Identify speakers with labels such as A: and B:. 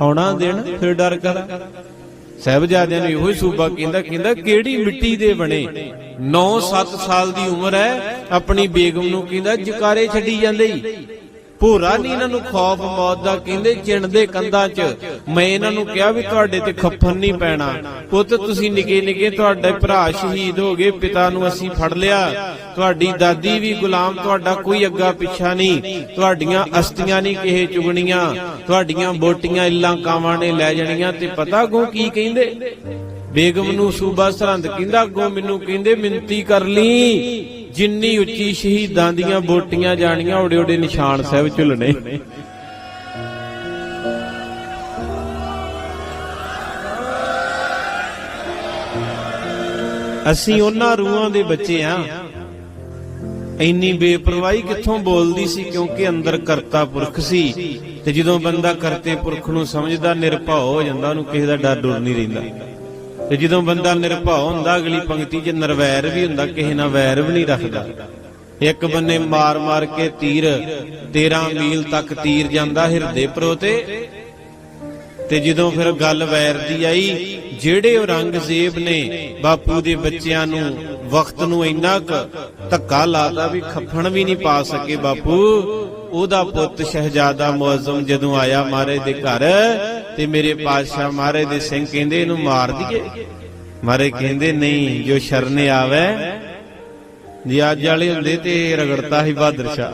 A: ਆਉਣਾ ਦਿਨ ਫਿਰ ਡਰ ਕਰ। ਸਹਿਬਜ਼ਾਦਿਆਂ ਨੂੰ ਇਹੋ ਹੀ ਸੂਬਾ ਕਹਿੰਦਾ ਕਹਿੰਦਾ, ਕਿਹੜੀ ਮਿੱਟੀ ਦੇ ਬਣੇ? 9-7 ਸਾਲ ਦੀ ਉਮਰ ਹੈ, ਆਪਣੀ ਬੇਗਮ ਨੂੰ ਕਹਿੰਦਾ, ਜਕਾਰੇ ਛੱਡੀ ਜਾਂਦੇ ਹੀ ਭੋਰਾ ਨਹੀਂ ਇਹਨਾਂ ਨੂੰ ਖੌਫ, ਮੌਤ ਦਾ ਕਹਿੰਦੇ ਚਿਣ ਕੰਧਾਂ 'ਚ। ਮੈਂ ਇਹਨਾਂ ਨੂੰ ਕਿਹਾ ਵੀ ਤੁਹਾਡੇ ਤੇ ਖੱਫਨ ਨਹੀਂ ਪੈਣਾ। ਪੁੱਤ, ਤੁਸੀਂ ਨਿੱਕੇ ਨਿੱਕੇ ਤੁਹਾਡੇ ਭਰਾ ਸ਼ਹੀਦ ਹੋ ਗਏ, ਪਿਤਾ ਨੂੰ ਅਸੀਂ ਫੜ ਲਿਆ। ਤੁਹਾਡੀ ਦਾਦੀ ਵੀ ਗੁਲਾਮ, ਤੁਹਾਡਾ ਕੋਈ ਅੱਗਾ ਪਿੱਛਾ ਨਹੀਂ। ਤੁਹਾਡੀਆਂ ਅਸਤੀਆਂ ਨਹੀਂ ਕਿਸੇ ਚੁਗਣੀਆਂ। ਤੁਹਾਡੀਆਂ ਬੋਟੀਆਂ ਇੱਲਾਂ ਕਾਵਾਂ ਨੇ ਲੈ ਜਾਣੀਆਂ ਤੇ ਪਤਾ ਗੋ ਕੀ ਕਹਿੰਦੇ? ਬੇਗਮ ਨੂੰ ਸੂਬਾ ਸਰਹੰਦ ਕਹਿੰਦਾ, ਅੱਗੋਂ ਮੈਨੂੰ ਕਹਿੰਦੇ, ਮਿੰਤੀ ਕਰ ਲਈ। ਜਿੰਨੀ ਉੱਚੀ ਸ਼ਹੀਦਾਂ ਦੀਆਂ ਬੋਟੀਆਂ ਜਾਣੀਆਂ ਓੜੇ ਓੜੇ ਨਿਸ਼ਾਨ ਸਾਹਿਬ ਝੁਲਣੇ। ਅਸੀਂ ਉਹਨਾਂ ਰੂਹਾਂ ਦੇ ਬੱਚੇ ਆ। ਇੰਨੀ ਬੇਪਰਵਾਹੀ ਕਿੱਥੋਂ ਬੋਲਦੀ ਸੀ ਕਿਉਂਕਿ ਅੰਦਰ ਕਰਤਾ ਪੁਰਖ ਸੀ ਤੇ ਜਦੋਂ ਬੰਦਾ ਕਰਤੇ ਪੁਰਖ ਨੂੰ ਸਮਝਦਾ ਨਿਰਭਉ ਹੋ ਜਾਂਦਾ ਉਹਨੂੰ ਕਿਸੇ ਦਾ ਡਰ ਡੁਰ ਨਹੀਂ ਰਹਿੰਦਾ। ਤੇ ਜਦੋਂ ਬੰਦਾ ਨਿਰਭਉ ਹੁੰਦਾ, ਅਗਲੀ ਪੰਕਤੀ 'ਚ ਨਰਵੈਰ ਵੀ ਹੁੰਦਾ, ਕਿਸੇ ਨਾਲ ਵੈਰ ਵੀ ਨਹੀਂ ਰੱਖਦਾ। ਇੱਕ ਬੰਨੇ ਮਾਰ-ਮਾਰ ਕੇ ਤੀਰ 13 ਮੀਲ ਤੱਕ ਤੀਰ ਜਾਂਦਾ ਹਿਰਦੇ ਪਰੋਤੇ ਤੇ। ਜਦੋਂ ਫਿਰ ਗੱਲ ਵੈਰ ਦੀ ਆਈ, ਜਿਹੜੇ ਔਰੰਗਜ਼ੇਬ ਨੇ ਬਾਪੂ ਦੇ ਬੱਚਿਆਂ ਨੂੰ ਵਕਤ ਨੂੰ ਇੰਨਾ ਕੁ ਧੱਕਾ ਲਾਦਾ ਵੀ ਖੱਫਣ ਵੀ ਨਹੀਂ ਪਾ ਸਕੇ ਬਾਪੂ, ਉਹਦਾ ਪੁੱਤ ਸ਼ਹਿਜ਼ਾਦਾ ਮੁਅੱਜ਼ਮ ਜਦੋਂ ਆਇਆ ਮਾਰੇ ਦੇ ਘਰ ਤੇ ਮੇਰੇ ਪਾਤਸ਼ਾਹ ਮਹਾਰਾਜ ਦੇ ਸਿੰਘ ਕਹਿੰਦੇ ਇਹਨੂੰ ਮਾਰ ਦਈਏ। ਮਹਾਰਾਜ ਕਹਿੰਦੇ, ਨਹੀਂ, ਜੋ ਸ਼ਰਨੇ ਆਵੇ, ਜੇ ਅੱਜ ਵਾਲੇ ਹੁੰਦੇ ਤੇ ਰਗੜਤਾ ਹੀ ਬਹਾਦਰ ਸ਼ਾਹ।